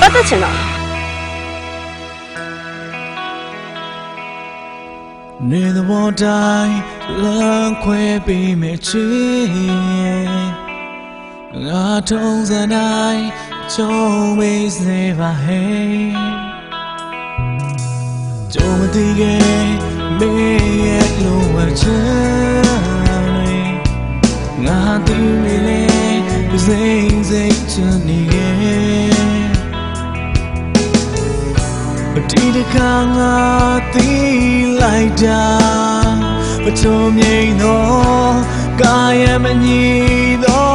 ပတ်သက်ချင်တော့နေသဘောတိုင်းလမ်းခွဲပေးမယ်ချီငါထုံးစံတိုင်းချုံမေးစေပါဟဲ့ကြုံမသိခဲ့ တိတခါငါတီးလိုက်တာပထုံမြိန်သောကာယမညီသော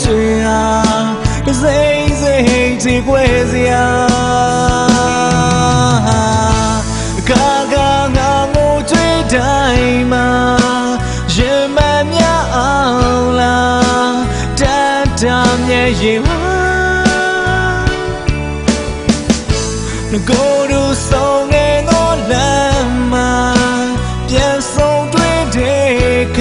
ချေဟာစိတ်စိတ်ချွေစရာကာကာငါငိုကြွေးတိုင်းမှာရင်မမြအောင်လားတတ်တာမြဲရင်ဝါင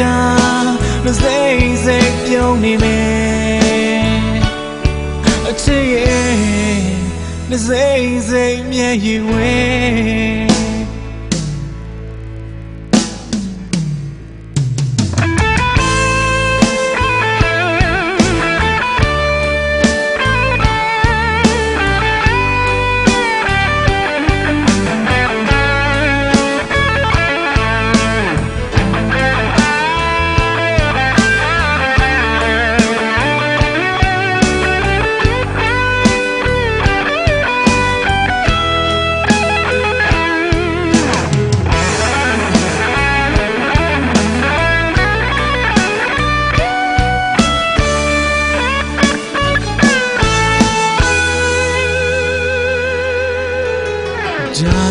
တဲ့အခါနှစိမ့်စိတ်ပြုံးနေမယ်အချစ်ရဲ့နှစိမ့်စိတ်မျက်ရည်ဝဲ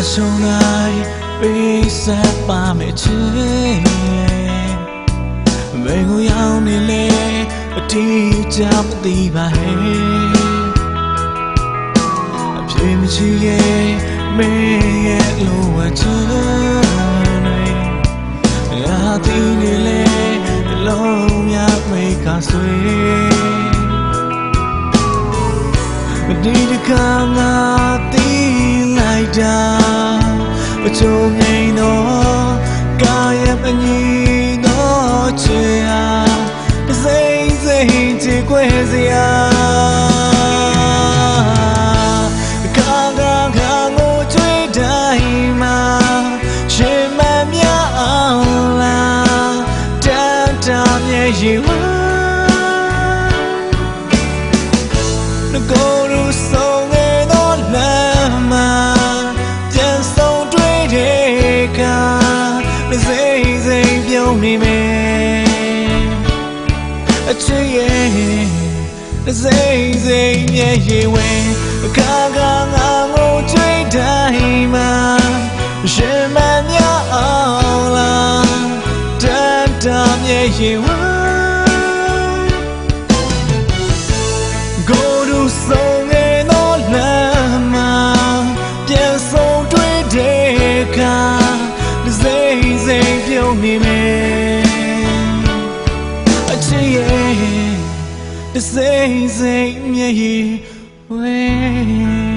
ကြာဆုံးလိုက်ပေးဆက်ပါမယ်ချစ်ဘယ်ကိုရောက်နေလဲအတီးကြမသိပါဟဲ့အပြေမရှိရဲ့မင်းရဲ့လိုဝချမ်းနေရာတီးနေလဲလုံးများမိတ်ကဆွေဒီတခါငါတီးလိုက် တာအချုံငိန်တော့ကာယမညီတော့ချေဟာစိမ့်စိမ့်ချေခွဲစရာကာကာငါငိုချွေးတိုင်းမှာရှင်မမြအောင်လားတန်တာမြဲရ စိမ့်စိမ့်မျက်ရည်ဝင်အခါကငါငိုကြွေးတိုင်း ရဲ့စိမ့်စိမ့်မျက်ရည်ဝဲ